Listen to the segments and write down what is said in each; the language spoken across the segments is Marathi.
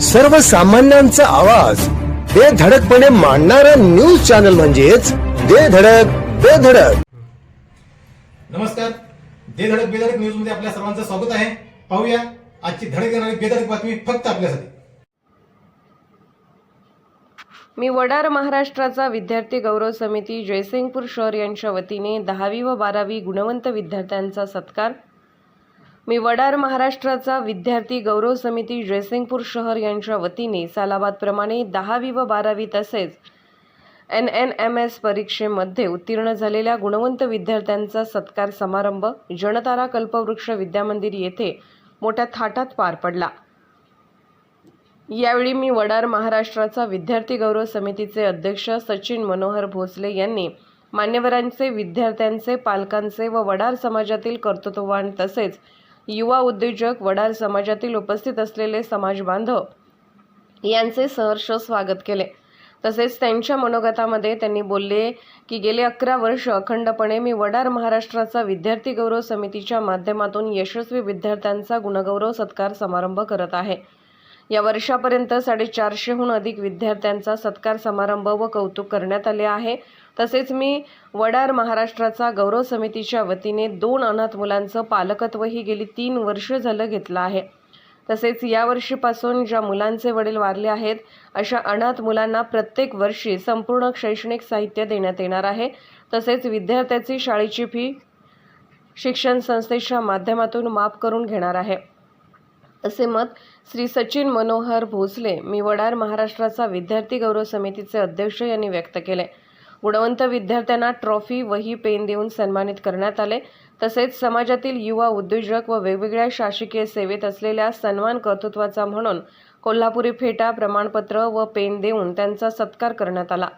सर्वसामान्यांचा आवाज. बेधडकपणे मांडणारा न्यूज चॅनल म्हणजेच बेधडक बेधडक नमस्कार. दे धडक बेधडक न्यूजमध्ये आपल्या सर्वांचं स्वागत आहे. पाहूया आजची धडक येणारी बेधडक बातमी फक्त आपल्यासाठी. मी वडार महाराष्ट्राचा विद्यार्थी गौरव समिती जयसिंगपूर शहर यांच्या वतीने दहावी व बारावी गुणवंत विद्यार्थ्यांचा सत्कार मी वडार महाराष्ट्राचा विद्यार्थी गौरव समिती जयसिंगपूर शहर यांच्या वतीने सालाबादप्रमाणे दहावी व बारावी तसेच एन एन एम एस परीक्षेमध्ये उत्तीर्ण झालेल्या गुणवंत विद्यार्थ्यांचा सत्कार समारंभ जनतारा कल्पवृक्ष विद्यामंदिर येथे मोठ्या थाटात पार पडला. यावेळी मी वडार महाराष्ट्राचा विद्यार्थी गौरव समितीचे अध्यक्ष सचिन मनोहर भोसले यांनी मान्यवरांचे विद्यार्थ्यांचे पालकांचे व वडार समाजातील कर्तृत्ववान तसेच युवा उद्योजक वडार समाजातील उपस्थित असलेले समाज बांधव यांचे सहर्ष स्वागत केले. तसेच त्यांच्या मनोगतामध्ये त्यांनी बोलले की गेले अकरा वर्ष अखंडपणे मी वडार महाराष्ट्राचा विद्यार्थी गौरव समितीच्या माध्यमातून यशस्वी विद्यार्थ्यांचा गुणगौरव सत्कार समारंभ करत आहे. या वर्षापर्यंत साडेचारशेहून अधिक विद्यार्थ्यांचा सत्कार समारंभ व कौतुक करण्यात आले आहे. तसेच मी वडार महाराष्ट्राचा गौरव समितीच्या वतीने दोन अनाथ मुलांचं पालकत्वही गेली तीन वर्ष झालं घेतलं आहे. तसेच या वर्षीपासून ज्या मुलांचे वडील वारले आहेत अशा अनाथ मुलांना प्रत्येक वर्षी संपूर्ण शैक्षणिक साहित्य देण्यात येणार आहे. तसेच विद्यार्थ्याची शाळेची फी शिक्षण संस्थेच्या माध्यमातून माफ करून घेणार आहे. असे मत श्री सचिन मनोहर भोसले मी वडार महाराष्ट्राचा विद्यार्थी गौरव समितीचे अध्यक्ष यांनी व्यक्त केले. गुणवंत विद्यार्थ्यांना ट्रॉफी वही पेन देऊन सन्मानित करण्यात आले. तसेच समाजातील युवा उद्योजक व वेगवेगळ्या शासकीय सेवेत असलेल्या सन्मान कर्तृत्वाचा म्हणून कोल्हापुरी फेटा प्रमाणपत्र व पेन देऊन त्यांचा सत्कार करण्यात आला.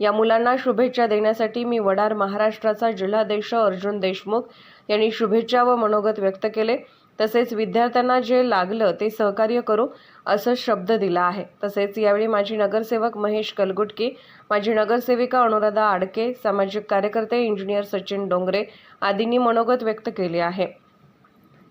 या मुलांना शुभेच्छा देण्यासाठी मी वडार महाराष्ट्राचा जिल्हाध्यक्ष अर्जुन देशमुख यांनी शुभेच्छा व मनोगत व्यक्त केले. तसेच विद्यार्थ्यांना जे लागलं ते सहकार्य करू असं शब्द दिला आहे. तसेच यावेळी माजी नगरसेवक महेश कलगुटकी माजी नगरसेविका अनुराधा आडके सामाजिक कार्यकर्ते इंजिनियर सचिन डोंगरे आदींनी मनोगत व्यक्त केले आहे.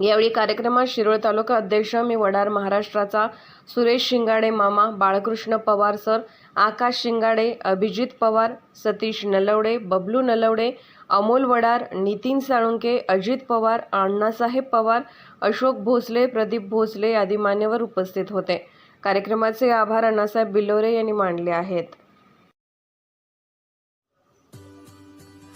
यावेळी कार्यक्रमात शिरोळ तालुका अध्यक्ष मी वडार महाराष्ट्राचा सुरेश शिंगाडे मामा बाळकृष्ण पवार सर आकाश शिंगाडे अभिजित पवार सतीश नलवडे बबलू नलवडे अमोल वडार नितीन साळुंके अजित पवार अण्णासाहेब पवार अशोक भोसले प्रदीप भोसले आदी मान्यवर उपस्थित होते. कार्यक्रमाचे आभार अण्णासाहेब बिलोरे यांनी मानले आहेत.